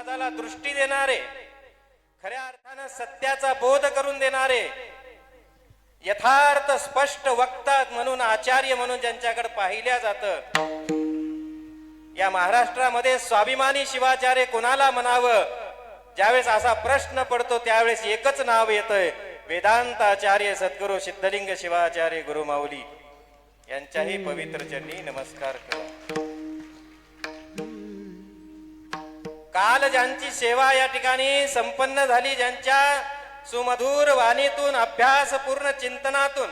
समाजाला दृष्टी देणारे खऱ्या अर्थानं सत्याचा बोध करून देणारे यथार्थ स्पष्ट वक्ता म्हणून आचार्य म्हणून ज्यांच्याकडे पाहिल्या जात या महाराष्ट्रामध्ये स्वाभिमानी शिवाचार्य कोणाला म्हणावं? ज्यावेळेस असा प्रश्न पडतो त्यावेळेस एकच नाव येतंय वेदांत आचार्य सद्गुरू सिद्धलिंग शिवाचार्य गुरु माऊली यांच्याही पवित्र चरणी नमस्कार करा. काल ज्यांची सेवा या ठिकाणी संपन्न झाली ज्यांच्या सुमधुर वाणीतून अभ्यासपूर्ण चिंतनातून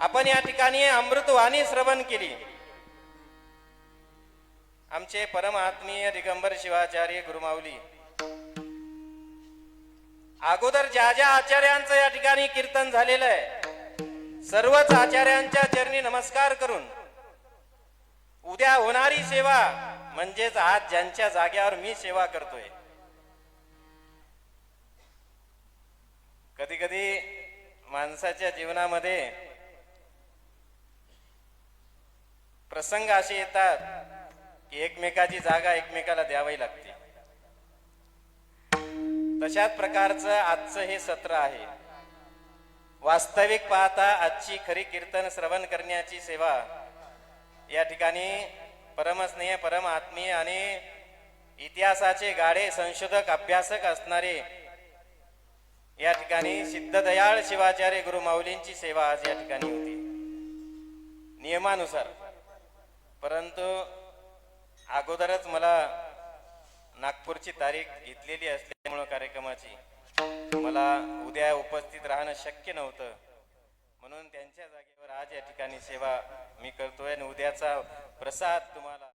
आपण या ठिकाणी अमृतवाणी श्रवण केली. आमचे परमात्मीय दिगंबर शिवाचार्य गुरुमाऊली अगोदर ज्या ज्या आचार्यांचं या ठिकाणी कीर्तन झालेलं आहे सर्वच आचार्यांच्या चरणी नमस्कार करून उद्या होणारी सेवा म्हणजेच आज ज्यांच्या जाग्यावर मी सेवा करतोय. कधी कधी माणसाच्या जीवनामध्ये प्रसंग असे येतात की एकमेकाची जागा एकमेकाला द्यावी लागते. तशाच प्रकारचं आजचं हे सत्र आहे. वास्तविक पाहता आजची खरी कीर्तन श्रवण करण्याची सेवा या ठिकाणी परमस्नेह परम आत्मीय आणि इतिहासाचे गाडे संशोधक अभ्यासक असणारे या ठिकाणी सिद्धदयाळ शिवाचार्य गुरु माऊलींची सेवा आज या ठिकाणी होती. नियमानुसार. परंतु अगोदरच मला नागपूरची तारीख घेतलेली असल्यामुळं कार्यक्रमाची मला उद्या उपस्थित राहणं शक्य नव्हतं. म्हणून त्यांच्या जागेवर आज या ठिकाणी सेवा मी करतोय आणि उद्याचा प्रसाद तुम्हाला